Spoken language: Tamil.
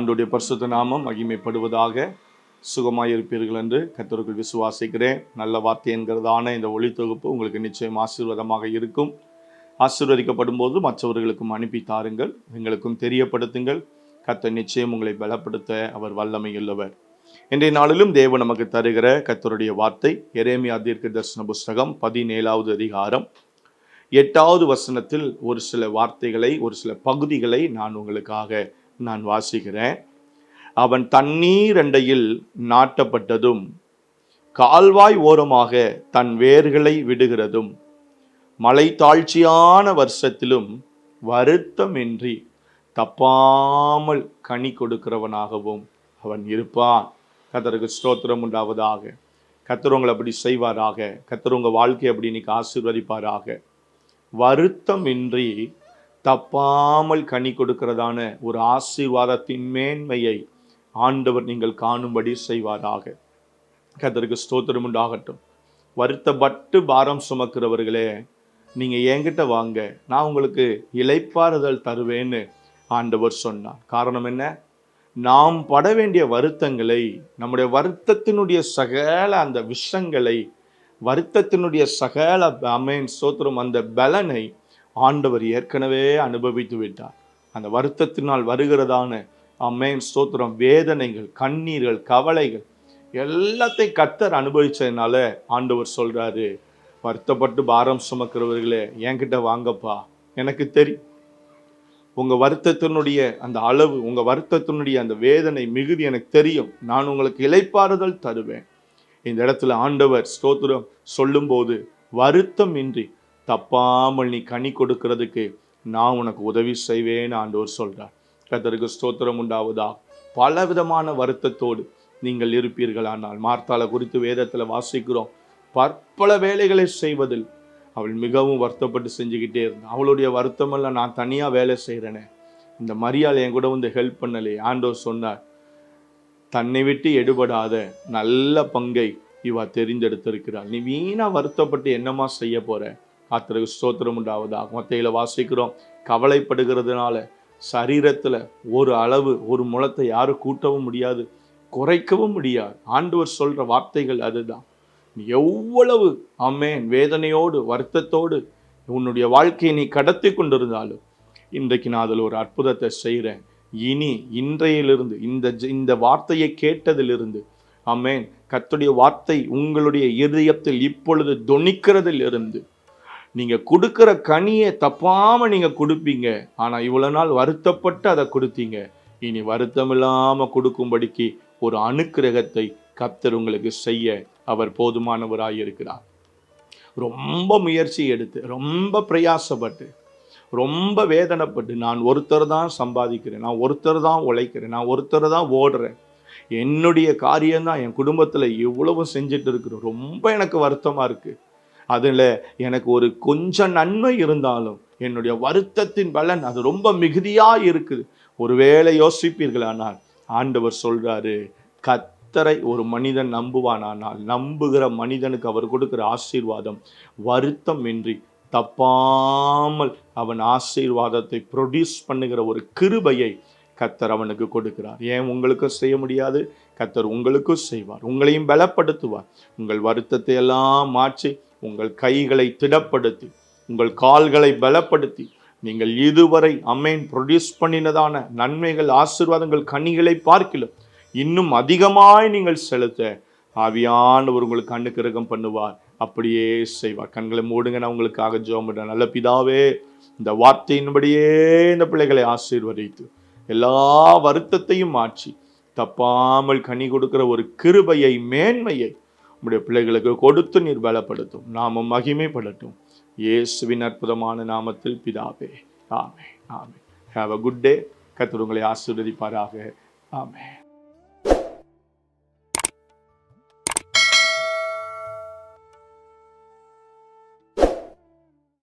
ஆண்டுடைய பரிசுத்த நாமம் மகிமைப்படுவதாக சுகமாயிருப்பீர்கள் என்று கத்தருக்குள் விசுவாசிக்கிறேன். நல்ல வார்த்தை என்கிறதான இந்த ஒளி தொகுப்பு உங்களுக்கு நிச்சயம் ஆசீர்வாதமாக இருக்கும். ஆசீர்வதிக்கப்படும் போது மற்றவர்களுக்கும் அனுப்பி தாருங்கள். எங்களுக்கும் தெரியப்படுத்துங்கள். கத்தர் நிச்சயம் உங்களை பலப்படுத்த அவர் வல்லமையுள்ளவர். இன்றைய நாளிலும் தேவன் நமக்கு தருகிற கத்தருடைய வார்த்தை எரேமியா தீர்க்க தரிசன புஸ்தகம் பதினேழாவது அதிகாரம். எட்டாவது வசனத்தில் ஒரு சில வார்த்தைகளை ஒரு சில பகுதிகளை நான் உங்களுக்காக நான் வாசிக்கிறேன். அவன் தண்ணீர் அண்டையில் நாட்டப்பட்டதும் கால்வாய் ஓரமாக தன் வேர்களை விடுகிறதும் மலை தாழ்ச்சியான வருஷத்திலும் வருத்தமின்றி தப்பாமல் கனி கொடுக்கிறவனாகவும் அவன் இருப்பான். கத்தருக்கு ஸ்தோத்திரம் உண்டாவதாக. கத்தர் அப்படி செய்வாராக. கத்தர் வாழ்க்கை வாழ்க்கையை அப்படி இன்னைக்கு ஆசீர்வதிப்பாராக. வருத்தமின்றி தப்பாமல் கனி கொடுக்கிறதான ஒரு ஆசீர்வாதத்தின் மேன்மையை ஆண்டவர் நீங்கள் காணும்படி செய்வாராக. கதருக்கு ஸ்தோத்திரம் உண்டாகட்டும். வருத்தப்பட்டு பாரம் சுமக்கிறவர்களே நீங்கள் என்கிட்ட வாங்க. நான் உங்களுக்கு இலைப்பாறுதல் தருவேன்னு ஆண்டவர் சொன்னார். காரணம் என்ன? நாம் பட வேண்டிய வருத்தங்களை நம்முடைய வருத்தத்தினுடைய சகல அந்த விஷங்களை வருத்தத்தினுடைய சகல அமேன் சோத்திரம் அந்த பலனை ஆண்டவர் ஏற்கனவே அனுபவித்து விட்டார். அந்த வருத்தத்தினால் வருகிறதான அமேன் ஸ்தோத்திரம். வேதனைகள் கண்ணீர்கள் கவலைகள் எல்லாத்தையும் கத்தர் அனுபவிச்சதுனால ஆண்டவர் சொல்கிறாரு வருத்தப்பட்டு பாரம் சுமக்கிறவர்களே என்கிட்ட வாங்கப்பா. எனக்கு தெரியும் உங்கள் வருத்தத்தினுடைய அந்த அளவு உங்கள் வருத்தத்தினுடைய அந்த வேதனை மிகுதி எனக்கு தெரியும். நான் உங்களுக்கு இலைப்பாறுதல் தருவேன். இந்த இடத்துல ஆண்டவர் ஸ்தோத்திரம் சொல்லும்போது வருத்தம் இன்றி தப்பாமல் நீ கனி கொடுக்கிறதுக்கு நான் உனக்கு உதவி செய்வேன் ஆண்டவர் சொல்கிறார் கத்தருக்கு ஸ்தோத்திரம் உண்டாவதா? பல விதமான வருத்தத்தோடு நீங்கள் இருப்பீர்களானால் மார்த்தாள குறித்து வேதத்தில் வாசிக்கிறோம் பற்பல வேலைகளை செய்வதில் அவள் மிகவும் வருத்தப்பட்டு செஞ்சுக்கிட்டே இருந்தா. அவளுடைய வருத்தமெல்லாம் நான் தனியாக வேலை செய்கிறேனே இந்த மரியாதை என் கூட வந்து ஹெல்ப் பண்ணலை ஆண்டோர் சொன்னார் தன்னை விட்டு எடுபடாத நல்ல பங்கை இவா தெரிந்தெடுத்திருக்கிறாள். நீ வீணாக வருத்தப்பட்டு என்னமா செய்ய போகிற ஆத்திரக்கு ஸ்தோத்திரம் உண்டாவதாக மத்தையில் வாசிக்கிறோம். கவலைப்படுகிறதுனால சரீரத்தில் ஒரு அளவு ஒரு முளத்தை யாரும் கூட்டவும் முடியாது குறைக்கவும் முடியாது. ஆண்டவர் சொல்கிற வார்த்தைகள் அதுதான். எவ்வளவு அம்மேன் வேதனையோடு வருத்தத்தோடு உன்னுடைய வாழ்க்கையை நீ கடத்தி கொண்டிருந்தாலும் இன்றைக்கு நான் அதில் ஒரு அற்புதத்தை செய்கிறேன் இனி இன்றையிலிருந்து இந்த இந்த வார்த்தையை கேட்டதிலிருந்து அம்மேன் கத்துடைய வார்த்தை உங்களுடைய இருதயத்தில் இப்பொழுது தொனிக்கிறதில் நீங்கள் கொடுக்குற கனியை தப்பாமல் நீங்கள் கொடுப்பீங்க. ஆனால் இவ்வளோ நாள் வருத்தப்பட்டு அதை கொடுத்தீங்க. இனி வருத்தம் இல்லாமல் கொடுக்கும்படிக்கு ஒரு அனுக்கிரகத்தை கர்த்தர் உங்களுக்கு செய்ய அவர் போதுமானவராக இருக்கிறார். ரொம்ப முயற்சி எடுத்து ரொம்ப பிரயாசப்பட்டு ரொம்ப வேதனைப்பட்டு நான் ஒருத்தர் தான் சம்பாதிக்கிறேன் நான் ஒருத்தர் தான் உழைக்கிறேன் நான் ஒருத்தர் தான் ஓடுறேன். என்னுடைய காரியம்தான் என் குடும்பத்தில் இவ்வளவும் செஞ்சுட்டு இருக்கிறோம். ரொம்ப எனக்கு வருத்தமாக இருக்குது அதில் எனக்கு ஒரு கொஞ்சம் நன்மை இருந்தாலும் என்னுடைய வருத்தத்தின் பலன் அது ரொம்ப மிகுதியாக இருக்குது. ஒருவேளை யோசிப்பீர்களானால் ஆண்டவர் சொல்கிறாரு கத்தரை ஒரு மனிதன் நம்புவானானால் நம்புகிற மனிதனுக்கு அவர் கொடுக்கிற ஆசீர்வாதம் வருத்தம் இன்றி தப்பாமல் அவன் ஆசீர்வாதத்தை ப்ரொடியூஸ் பண்ணுகிற ஒரு கிருபையை கத்தர் அவனுக்கு கொடுக்கிறார். ஏன் உங்களுக்கும் செய்ய முடியாது? கத்தர் உங்களுக்கும் செய்வார். உங்களையும் பலப்படுத்துவார். உங்கள் வருத்தத்தை எல்லாம் மாற்றி உங்கள் கைகளை திடப்படுத்தி உங்கள் கால்களை பலப்படுத்தி நீங்கள் இதுவரை அம்மேன் ப்ரொடியூஸ் பண்ணினதான நன்மைகள் ஆசீர்வாதங்கள் கனிகளை பார்க்கலாம் இன்னும் அதிகமாய் நீங்கள் செலுத்த ஆவியானவர் உங்களுக்கு ரகம் பண்ணுவார். அப்படியே செய்வார். கண்களை மூடுங்க நான் உங்களுக்காக ஜோமிட நல்ல பிதாவே இந்த வார்த்தையின்படியே இந்த பிள்ளைகளை ஆசீர்வதித்து எல்லா வருத்தத்தையும் மாற்றி தப்பாமல் கனி கொடுக்கிற ஒரு கிருபையை மேன்மையை நம்முடைய பிள்ளைகளுக்கு கொடுத்து நீர் பலப்படுத்தும். நாமும் மகிமைப்படட்டும். இயேசுவின் அற்புதமான நாமத்தில் பிதாவே. ஆமே ஆமே ஹாவ் அ குட் டே கத்துருங்களை உங்களை ஆசீர்வதிப்பாராக. ஆமே